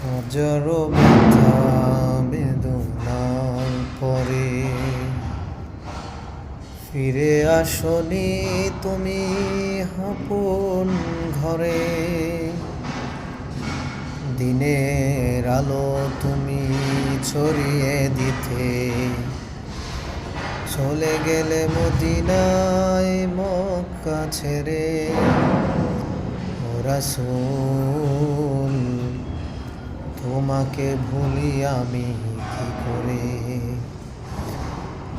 হাজার ব্যথা পরে। ফিরে আসনি তুমি আপন ঘরে। দিনের আলো তুমি ছড়িয়ে দিতে। চলে গেলে মদিনায় মক্কা ছেড়ে। ও রাসূল তোমাকে ভুলি আমি কি করে?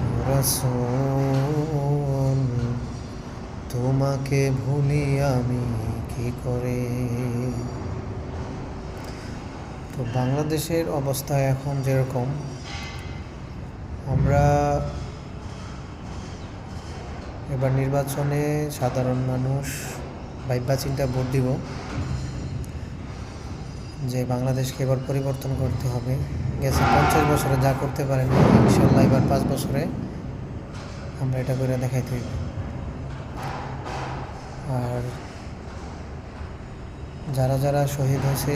ও রাসূল, তোমাকে ভুলি আমি কি করে? তো বাংলাদেশের অবস্থা এখন যেরকম, আমরা এবার নির্বাচনে সাধারণ মানুষ ভাইবা চিন্তা ভোট দিব। যে বাংলাদেশকে এবার পরিবর্তন করতে হবে। গেছে পঞ্চাশ বছরে যা করতে পারেন, ইনশাল্লাহ এবার পাঁচ বছরে আমরা এটা করে দেখাইতে আর যারা যারা শহীদ হয়েছে,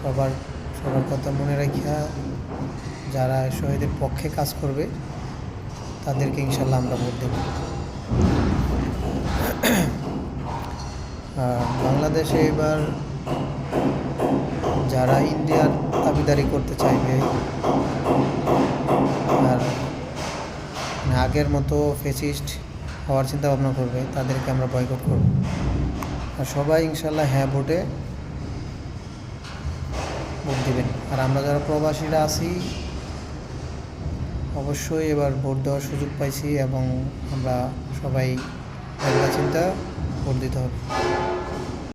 সবার সবার কথা মনে রাখিয়া যারা শহীদের পক্ষে কাজ করবে, তাদেরকে ইনশাল্লাহ আমরা ভোট দেব। বাংলাদেশে এবার যারা ইন্ডিয়ার দাবিদারি করতে চাইবে, আর মানে আগের মতো ফেসিস্ট হওয়ার চিন্তা ভাবনা করবে, তাদেরকে আমরা বয়কট করব। আর সবাই ইনশাল্লাহ হ্যাঁ ভোটে ভোট দিবেন। আর আমরা যারা প্রবাসীরা আছি, অবশ্যই এবার ভোট দেওয়ার সুযোগ পাইছি এবং আমরা সবাই ভাবনা চিন্তা ভোট দিতে হবে।